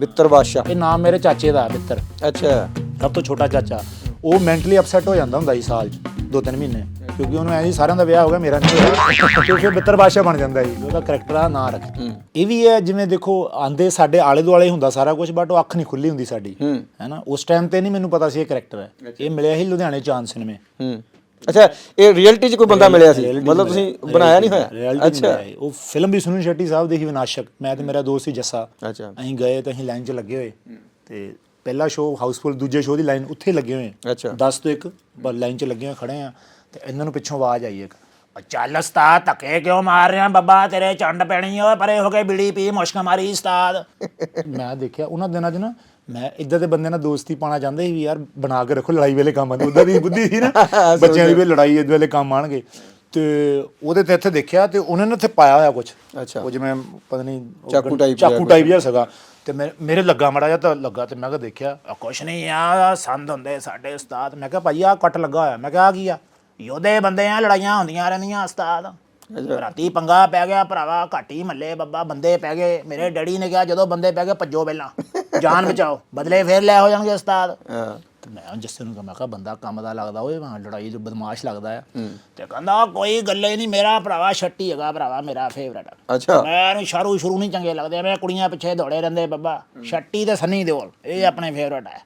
ਬਿੱਤਰ ਬਾਦਸ਼ਾਹ। ਇਹ ਨਾਮ ਮੇਰੇ ਚਾਚੇ ਦਾ ਬਿੱਤਰ। ਅੱਛਾ। ਸਭ ਤੋਂ ਛੋਟਾ ਚਾਚਾ। ਉਹ ਮੈਂਟਲੀ ਅਪਸੈਟ ਹੋ ਜਾਂਦਾ ਹੁੰਦਾ ਸੀ ਸਾਲ 'ਚ ਦੋ ਤਿੰਨ ਮਹੀਨੇ। ਕਿਉਂਕਿ ਉਹਨੂੰ ਐਂ ਜੀ ਸਾਰਿਆਂ ਦਾ ਵਿਆਹ ਹੋ ਗਿਆ ਮੇਰਾ ਨਹੀਂ ਹੋਇਆ। ਤੇ ਫਿਰ ਬਿੱਤਰ ਬਾਦਸ਼ਾਹ ਬਣ ਜਾਂਦਾ ਸੀ। ਉਹਦਾ ਕਰੈਕਟਰ ਆ ਨਾਂ ਰੱਖ। ਇਹ ਵੀ ਹੈ ਜਿਵੇਂ ਦੇਖੋ ਆਂਦੇ ਸਾਡੇ ਆਲੇ ਦੁਆਲੇ ਹੁੰਦਾ ਸਾਰਾ ਕੁਝ ਬਟ ਉਹ ਅੱਖ ਨਹੀਂ ਖੁੱਲੀ ਹੁੰਦੀ ਸਾਡੀ। ਹੈਨਾ? ਉਸ ਟਾਈਮ ਤੇ ਨਹੀਂ ਮੈਨੂੰ ਪਤਾ ਸੀ ਇਹ ਕਰੈਕਟਰ ਹੈ। ਇਹ ਮਿਲਿਆ ਸੀ ਲੁਧਿਆਣੇ ਚਾਂਦ ਸਿਨੇਮੇ ਅੱਛਾ ਇਹ ਰਿਐਲਿਟੀ 'ਚ ਕੋਈ ਬੰਦਾ ਮਿਲਿਆ ਸੀ? ਮਤਲਬ ਤੁਸੀਂ ਬਣਾਇਆ ਨਹੀਂ ਹੋਇਆ? ਅੱਛਾ। ਉਹ ਫਿਲਮ ਵੀ ਸੁਨੀਲ ਸ਼ੈਟੀ ਸਾਹਿਬ ਦੀ ਹੀ ਵਿਨਾਸ਼ਕ। ਮੈਂ ਤੇ ਮੇਰਾ ਦੋਸਤ ਸੀ ਜੱਸਾ। ਅੱਛਾ। ਅਸੀਂ ਗਏ ਤਾਂ ਅਸੀਂ ਲਾਈਨ 'ਚ ਲੱਗੇ ਹੋਏ। ਤੇ ਪਹਿਲਾ ਸ਼ੋਅ ਹਾਊਸਫੁੱਲ ਦੂਜੇ ਸ਼ੋਅ ਦੀ ਲਾਈਨ ਉੱਥੇ ਲੱਗੇ ਹੋਏ। ਅੱਛਾ। 10 ਤੋਂ 1 ਬਸ ਲਾਈਨ 'ਚ ਲੱਗੇ ਹੋਏ ਖੜੇ ਆ। ਤੇ ਇਹਨਾਂ ਨੂੰ ਪਿੱਛੋਂ ਆਵਾਜ਼ ਆਈ ਇੱਕ। "ਉਹ ਚੱਲ ਉਸਤਾਦ ਧੱਕੇ ਕਿਉਂ ਮਾਰ ਰਿਹਾ ਬੱਬਾ? ਤੇਰੇ ਚੰਡ ਪੈਣੀ ਓਏ ਪਰੇ ਹੋ ਕੇ ਬੀੜੀ ਪੀ ਮੁਸ਼ਕ ਮਾਰੀ ਉਸਤਾਦ। ਮੈਂ ਦੇਖਿਆ ਉਹਨਾਂ ਦਿਨਾਂ 'ਚ ਨਾ ਮੈਂ ਇਦਾਂ ਦੇ ਬੰਦੇ ਨਾਲ ਦੋਸਤੀ ਪਾਣਾ ਚਾਹੁੰਦੇ ਸੀ ਵੀ ਯਾਰ ਬਣਾ ਕੇ ਰੱਖੋ ਲੜਾਈ ਵੇਲੇ ਕੰਮ ਆਉਂਦੇ। ਉਦਾਂ ਦੀ ਬੁੱਧੀ ਸੀ ਨਾ। ਬੱਚਿਆਂ ਦੀ ਵੀ ਲੜਾਈ ਇਸ ਵੇਲੇ ਕੰਮ ਆਣਗੇ ਤੇ ਉਹਦੇ ਤੇ ਇੱਥੇ ਦੇਖਿਆ ਤੇ ਉਹਨਾਂ ਨੇ ਇੱਥੇ ਪਾਇਆ ਹੋਇਆ ਕੁਝ ਅੱਛਾ। ਉਹ ਜਿਵੇਂ ਪਤਾ ਨਹੀਂ ਚਾਕੂ ਜਿਹਾ ਚਾਕੂ ਟਾਈਪ ਜਿਹਾ ਸੀਗਾ। ਤੇ ਮੇਰੇ ਲੱਗਾ ਮੜਾ ਜਿਹਾ ਤਾਂ ਲੱਗਾ ਤੇ ਮੈਂ ਕਿਹਾ ਦੇਖਿਆ ਕੁਛ ਨਹੀਂ ਆ ਸੰਦ ਹੁੰਦੇ ਸਾਡੇ ਉਸਤਾਦ। ਮੈਂ ਕਿਹਾ ਭਾਈ ਆ ਕੱਟ ਲੱਗਾ ਹੋਇਆ। ਮੈਂ ਕਿਹਾ ਆ ਕੀ ਆ? ਯੋਧੇ ਬੰਦੇ ਆ ਲੜਾਈਆਂ ਹੁੰਦੀਆਂ ਰਹਿੰਦੀਆਂ ਉਸਤਾਦ। ਰਾਤੀ ਪੰਗਾ ਪੈ ਗਿਆ ਭਰਾਵਾ ਘਾਟੀ ਮੱਲੇ ਬੱਬਾ ਬੰਦੇ ਪੈ ਗਏ। ਮੇਰੇ ਡੈਡੀ ਨੇ ਕਿਹਾ ਜਦੋਂ ਬੰਦੇ ਪੈ ਗਏ ਭੱਜੋ ਪਹਿਲਾਂ। ਜਾਨ ਬਚਾਓ ਬਦਲੇ ਫੇਰ ਲੈ ਹੋ ਜਾਣਗੇ ਉਸਤਾਦ। ਹਾਂ। ਤੇ ਮੈਂ ਜਿਸ ਨੂੰ ਕਿਹਾ ਮੈਂ ਕਿਹਾ ਬੰਦਾ ਕੰਮ ਦਾ ਲੱਗਦਾ ਓਏ ਮੈਂ ਲੜਾਈ ਚ ਬਦਮਾਸ਼ ਲੱਗਦਾ ਆ। ਤੇ ਕਹਿੰਦਾ ਕੋਈ ਗੱਲ ਹੀ ਨਹੀਂ ਮੇਰਾ ਭਰਾਵਾ ਛੱਟੀ ਹੈਗਾ ਭਰਾਵਾ ਮੇਰਾ ਫੇਵਰਟ ਅੱਛਾ। ਮੈਨੂੰ ਸ਼ਰੂ ਸ਼ੁਰੂ ਨਹੀਂ ਚੰਗੇ ਲੱਗਦੇ ਮੈਂ ਕੁੜੀਆਂ ਪਿੱਛੇ ਦੌੜੇ ਰਹਿੰਦੇ ਬੱਬਾ। ਛੱਟੀ ਤੇ ਸੰਨੀ ਦਿਓਲ ਇਹ ਆਪਣੇ ਫੇਵਰਟ ਹੈ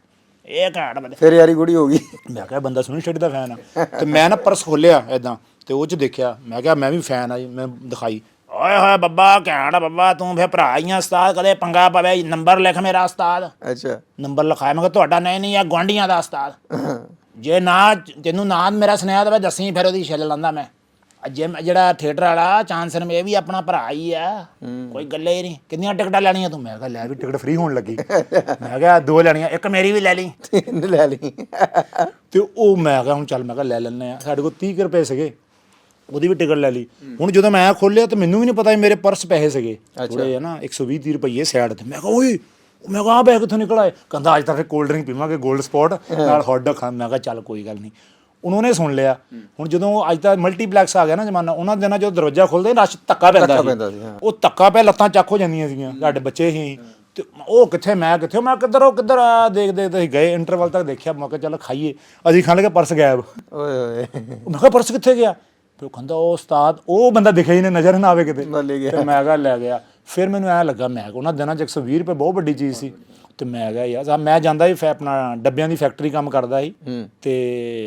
ਇਹ ਘਾਟ ਬੰਦੇ। ਫਿਰ ਯਾਰੀ ਗੁੜੀ ਹੋ ਗਈ। ਮੈਂ ਕਿਹਾ ਬੰਦਾ ਸੁਣੀ ਛੱਡੀ ਦਾ ਫੈਨ ਆ। ਤੇ ਮੈਂ ਨਾ ਪਰਸ ਖੋਲਿਆ ਐਦਾਂ ਤੇ ਉਹ ਚ ਦੇਖਿਆ ਮੈਂ ਕਿਹਾ ਮੈਂ ਵੀ ਫੈਨ ਆ ਜੀ ਮੈਂ ਦਿਖਾਈ। ਓਏ ਹੋਏ ਬੱਬਾ ਘੈਂਟ ਬੱਬਾ ਤੂੰ ਫੇ ਭਰਾ ਹੀ ਆ ਉਸਤਾਦ ਕਦੇ ਪੰਗਾ ਪਵੇ ਨੰਬਰ ਲਿਖ ਮੇਰਾ ਉਸਤਾਦ। ਅੱਛਾ। ਨੰਬਰ ਲਿਖਾਇਆ ਮੈਂ ਕਿਹਾ ਤੁਹਾਡਾ ਨਹੀਂ ਨਹੀਂ ਆ ਗਵਾਂਢੀਆਂ ਦਾ ਉਸਤਾਦ। ਜੇ ਨਾ ਤੈਨੂੰ ਨਾਂ ਮੇਰਾ ਸੁਨੇਹਾ ਤਾਂ ਦੱਸੀ ਫਿਰ ਉਹਦੀ ਛਿੱਲ ਲਾਂਦਾ ਮੈਂ। ਜੇ ਜਿਹੜਾ ਥੀਏਟਰ ਵਾਲਾ ਚਾਂਸਰ ਮੇ ਇਹ ਵੀ ਆਪਣਾ ਭਰਾ ਹੀ ਆ। ਕੋਈ ਗੱਲੇ ਹੀ ਨਹੀਂ। ਕਿੰਨੀਆਂ ਟਿਕਟਾਂ ਲੈਣੀਆਂ ਤੂੰ? ਮੈਂ ਕਿਹਾ ਲੈ ਵੀ ਟਿਕਟ ਫ੍ਰੀ ਹੋਣ ਲੱਗੀ। ਮੈਂ ਕਿਹਾ ਦੋ ਲੈਣੀਆਂ ਇੱਕ ਮੇਰੀ ਵੀ ਲੈ ਲਈ। ਇਹਨੇ ਲੈ ਲਈ। ਤੇ ਉਹ ਮੈਂ ਕਿਹਾ ਹੁਣ ਚੱਲ ਮੈਂ ਕਿਹਾ ਲੈ ਲੈਣੇ ਆ ਸਾਡੇ ਕੋਲ 30 ਕੁ ਰੁਪਏ ਸੀਗੇ। ਉਹਦੀ ਵੀ ਟਿਕਟ ਲੈ ਲਈ। ਹੁਣ ਜਦੋਂ ਮੈਂ ਖੋਲਿਆ ਤੇ ਮੈਨੂੰ ਵੀ ਨਹੀਂ ਪਤਾ ਸੀ ਮੇਰੇ ਪਰਸ ਪੈਸੇ ਸੀਗੇ। ਥੋੜੇ ਨਾ 120 30 ਰੁਪਏ ਸਾਈਡ ਤੇ। ਮੈਂ ਕਿਹਾ ਓਏ ਮੈਂ ਕਿਹਾ ਆ ਬੈਗ ਕਿੱਥੋਂ ਨਿਕਲ ਆਏ ਕਹਿੰਦਾ ਅੱਜ ਤਾਂ ਫਿਰ ਕੋਲਡ ਡਰਿੰਕ ਪੀਵਾਂਗੇ 골ਡ ਸਪੌਟ ਨਾਲ ਹੌਟ ਡੌਗ ਖਾਂ ਮੈਂ ਕਿਹਾ ਚੱਲ ਕੋਈ ਗੱਲ ਨਹੀਂ। ਉਹਨਾਂ ਨੇ ਸੁਣ ਲਿਆ। ਹੁਣ ਜਦੋਂ ਅੱਜ ਤਾਂ ਮਲਟੀਪਲੈਕਸ ਆ ਗਿਆ ਨਾ ਜ਼ਮਾਨਾ ਉਹਨਾਂ ਦਿਨਾਂ ਜਦੋਂ ਦਰਵਾਜ਼ਾ ਖੁੱਲਦੇ ਰਸ਼ ਧੱਕਾ ਪੈਂਦਾ ਸੀ, ਸੀ। ਉਹ ਧੱਕਾ ਪੈ ਲੱਤਾਂ ਚੱਕ ਹੋ ਜਾਂਦੀਆਂ ਸੀਗੀਆਂ ਸਾਡੇ ਬੱਚੇ ਹੀ। ਤੇ ਉਹ ਕਿੱਥੇ ਮੈਂ ਕਿੱਥੇ? ਮੈਂ ਕਿੱਧਰ ਉਹ ਕਿੱਧਰ ਆ? ਦੇਖ ਦੇਖ ਤੇ ਅਸੀਂ ਗਏ। ਇੰਟਰਵਲ ਤੱਕ ਦੇਖਿਆ। ਮੈਂ ਕਿਹਾ ਚੱਲ ਖਾਈਏ। ਅਸੀਂ ਖਾਣ ਲੱਗੇ ਪਰਸ ਗਾਇਬ। ਓਏ ਓਏ। ਮੈਂ ਕਿਹਾ ਪਰਸ ਕਿੱਥੇ ਗਿਆ? ਫਿਰ ਉਹ ਕਹਿੰਦਾ ਉਹ ਉਸਤਾਦ ਉਹ ਬੰਦਾ ਦਿਖਿਆ ਹੀ ਨਹੀਂ ਨਜ਼ਰ ਨਾ ਆਵੇ ਕਿਤੇ। ਲੈ ਗਿਆ। ਤੇ ਮੈਂ ਕਿਹਾ ਲੈ ਗਿਆ। ਫਿਰ ਮੈਨੂੰ ਐ ਲੱਗਾ ਮੈਂ ਉਹਨਾਂ ਦਿਨਾਂ 'ਚ 120 ਰੁਪਏ ਬਹੁਤ ਵੱਡੀ ਚੀਜ਼ ਸੀ। ਤੇ ਮੈਂ ਕਿਹਾ ਯਾਰ ਮੈਂ ਜਾਂਦਾ ਸੀ ਫੈ ਆਪਣਾ ਡੱਬਿਆਂ ਦੀ ਫੈਕਟਰੀ ਕੰਮ ਕਰਦਾ ਸੀ ਤੇ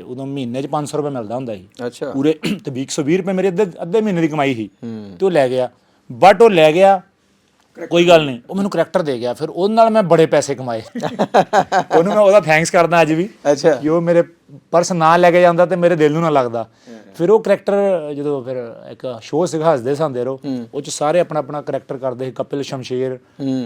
ਉਦੋਂ ਮਹੀਨੇ 'ਚ 500 ਰੁਪਏ ਮਿਲਦਾ ਹੁੰਦਾ ਸੀ। ਅੱਛਾ। ਪੂਰੇ ਤੇ ਵੀ 120 ਰੁਪਏ ਮੇਰੇ ਅੱਧੇ ਅੱਧੇ ਮਹੀਨੇ ਦੀ ਕਮਾਈ ਸੀ। ਤੇ ਉਹ ਲੈ ਗਿਆ। ਬਟ ਉਹ ਲੈ ਗਿਆ ਕੋਈ ਗੱਲ ਨਹੀਂ। ਉਹ ਮੈਨੂੰ ਕਰੈਕਟਰ ਦੇ ਗਿਆ। ਫਿਰ ਉਹਦੇ ਨਾਲ ਮੈਂ ਬੜੇ ਪੈਸੇ ਕਮਾਏ। ਉਹਨੂੰ ਮੈਂ ਉਹਦਾ ਥੈਂਕਸ ਕਰਦਾ ਅੱਜ ਵੀ ਅੱਛਾ। ਕਿ ਉਹ ਮੇਰੇ ਪਰਸ ਨਾ ਲੈ ਕੇ ਜਾਂਦਾ ਤੇ ਮੇਰੇ ਦਿਲ ਨੂੰ ਨਾ ਲੱਗਦਾ। ਫਿਰ ਉਹ ਕਰੈਕਟਰ ਜਦੋਂ ਫਿਰ ਇੱਕ ਸ਼ੋਅ ਸੀਗਾ ਹੱਸਦੇ ਸੰਦੇ ਰੋ ਉਹ ਚ ਸਾਰੇ ਆਪਣਾ ਆਪਣਾ ਕਰੈਕਟਰ ਕਰਦੇ ਸੀ ਕਪਿਲ ਸ਼ਮਸ਼ੇਰ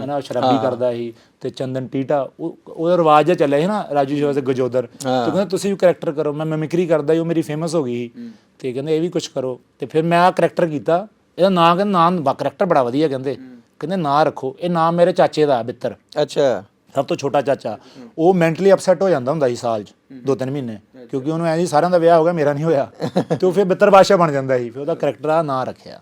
ਹਨਾ ਸ਼ਰਾਬੀ ਕਰਦਾ ਸੀ ਤੇ ਚੰਦਨ ਟੀਟਾ ਉਹ ਉਹਦਾ ਰਿਵਾਜ ਜਿਹਾ ਚੱਲਿਆ ਸੀ ਨਾ ਰਾਜੂ ਸ਼ਿਵਾ ਤੇ ਗਜੋਦਰ। ਤੇ ਕਹਿੰਦਾ ਤੁਸੀਂ ਵੀ ਕਰੈਕਟਰ ਕਰੋ ਮੈਂ ਮਿਮਿਕਰੀ ਕਰਦਾ ਉਹ ਮੇਰੀ ਫੇਮਸ ਹੋ ਗਈ ਤੇ ਕਹਿੰਦੇ ਇਹ ਵੀ ਕੁਝ ਕਰੋ। ਤੇ ਫਿਰ ਮੈਂ ਆ ਕਰੈਕਟਰ ਕੀਤਾ ਇਹਦਾ ਨਾਂ ਕਹਿੰਦੇ ਨਾਂ ਕਰੈਕਟਰ ਬੜਾ ਵਧੀਆ ਕਹਿੰਦੇ। ਕਹਿੰਦੇ ਨਾਂ ਰੱਖੋ ਇਹ ਨਾਮ ਮੇਰੇ ਚਾਚੇ ਦਾ ਬਿੱਤਰ। ਅੱਛਾ। ਸਭ ਤੋਂ ਛੋਟਾ ਚਾਚਾ। ਉਹ ਮੈਂਟਲੀ ਅਪਸੈਟ ਹੋ ਜਾਂਦਾ ਹੁੰਦਾ ਸੀ ਸਾਲ 'ਚ ਦੋ ਤਿੰਨ ਮਹੀਨੇ। ਕਿਉਂਕਿ ਉਹਨੂੰ ਐਂ ਜੀ ਸਾਰਿਆਂ ਦਾ ਵਿਆਹ ਹੋ ਗਿਆ, ਮੇਰਾ ਨਹੀਂ ਹੋਇਆ। ਤੇ ਉਹ ਫਿਰ ਬਿੱਤਰ ਬਾਦਸ਼ਾਹ ਬਣ ਜਾਂਦਾ ਸੀ, ਫਿਰ ਉਹਦਾ ਕਰੈਕਟਰ ਆ, ਨਾਂ ਰੱਖਿਆ।